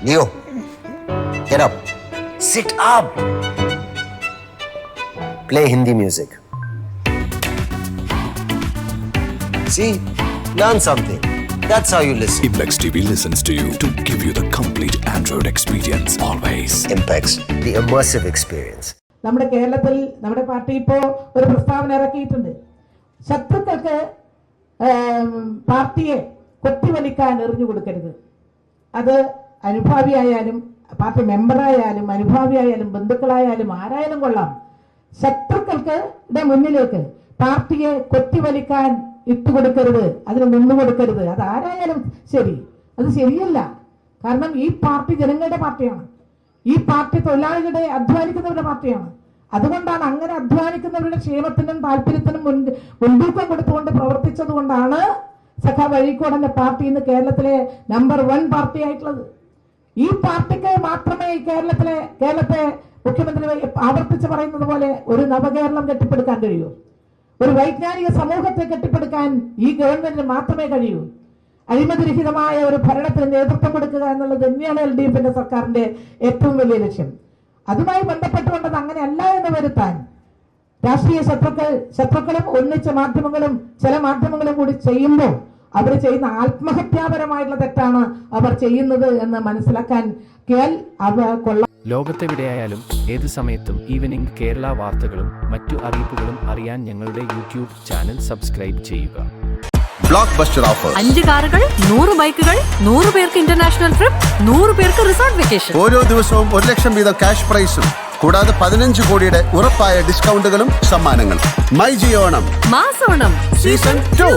Leo, get up. Sit up. Play Hindi music. See, learn something. That's how you listen. Impex TV listens to you to give you the complete Android experience always. Impex, the immersive experience. നമ്മുടെ കേരളത്തിൽ നമ്മുടെ party ഇപ്പോ ഒരു പ്രസ്താവന ഇറക്കിയിട്ടുണ്ട് ശത്രുക്കൾക്ക് പാർട്ടിയെ കൊത്തിവലിക്കാൻ എറിഞ്ഞു കൊടുക്കരുത് അത് അനുഭാവിയായാലും പാർട്ടി മെമ്പറായാലും അനുഭാവിയായാലും ബന്ധുക്കളായാലും ആരായാലും കൊള്ളാം. ശത്രുക്കൾക്ക് മുന്നിലേക്ക്. പാർട്ടിയെ കൊത്തിവലിക്കാൻ ഇട്ടുകൊടുക്കരുത് അതിന് നിന്നു കൊടുക്കരുത് അത് ആരായാലും ശരി. അത് ശരിയല്ല. കാരണം ഈ പാർട്ടി ജനങ്ങളുടെ പാർട്ടിയാണ്. ഈ പാർട്ടി തൊഴിലാളികളുടെ അധ്വാനിക്കുന്നവരുടെ പാർട്ടിയാണ്. അതുകൊണ്ടാണ് അങ്ങനെ അധ്വാനിക്കുന്നവരുടെ ക്ഷേമത്തിനും താല്പര്യത്തിനും മുൻ മുൻതൂക്കം കൊടുത്തുകൊണ്ട് പ്രവർത്തിച്ചത് കൊണ്ടാണ് സഖാ വഴിക്കോടന്റെ പാർട്ടി ഇന്ന് കേരളത്തിലെ നമ്പർ വൺ പാർട്ടി ആയിട്ടുള്ളത് ഈ പാർട്ടിക്ക് മാത്രമേ കേരളത്തിലെ കേരളത്തെ മുഖ്യമന്ത്രി ആവർത്തിച്ച് പറയുന്നത് പോലെ ഒരു നവകേരളം കെട്ടിപ്പടുക്കാൻ കഴിയൂ. ഒരു വൈജ്ഞാനിക സമൂഹത്തെ കെട്ടിപ്പടുക്കാൻ ഈ ഗവൺമെന്റിന് മാത്രമേ കഴിയൂ. അഴിമതിരഹിതമായ ഒരു ഭരണത്തിന് നേതൃത്വം കൊടുക്കുക എന്നുള്ളത് തന്നെയാണ് എൽ ഡി എഫിന്റെ സർക്കാരിന്റെ ഏറ്റവും വലിയ ലക്ഷ്യം. അതുമായി ബന്ധപ്പെട്ടുകൊണ്ടത് അങ്ങനെയല്ല എന്ന് വരുത്താൻ രാഷ്ട്രീയ ശത്രുക്കൾ ശത്രുക്കളും ഒന്നിച്ച മാധ്യമങ്ങളും ചില മാധ്യമങ്ങളും കൂടി ചെയ്യുമ്പോൾ അവർ ചെയ്യുന്ന ആത്മഹത്യാപരമായിട്ടുള്ള തെറ്റാണ് അവർ ചെയ്യുന്നത് എന്ന് മനസ്സിലാക്കാൻ കേൾ അവ കൊള്ള ലോകത്തെവിടെയായാലും ഏത് സമയത്തും ഈവനിംഗ് കേരള വാർത്തകളും മറ്റു അറിയിപ്പുകളും അറിയാൻ ഞങ്ങളുടെ യൂട്യൂബ് ചാനൽ സബ്സ്ക്രൈബ് ചെയ്യുക. ബ്ലോക്ക് ബസ്റ്റർ ഓഫർ അഞ്ച് കാറുകൾ നൂറ് ബൈക്കുകൾ നൂറ് പേർക്ക് ഇന്റർനാഷണൽ ട്രിപ്പ് നൂറ് പേർക്ക് റിസോർട്ട് വെക്കേഷൻ ഓരോ ദിവസവും ഒരു ലക്ഷം വീതം ക്യാഷ് പ്രൈസും കൂടാതെ പതിനഞ്ച് കോടിയുടെ ഉറപ്പായ ഡിസ്കൗണ്ടുകളും സമ്മാനങ്ങളും. മൈ ജിയോണം മാസോണം. Season two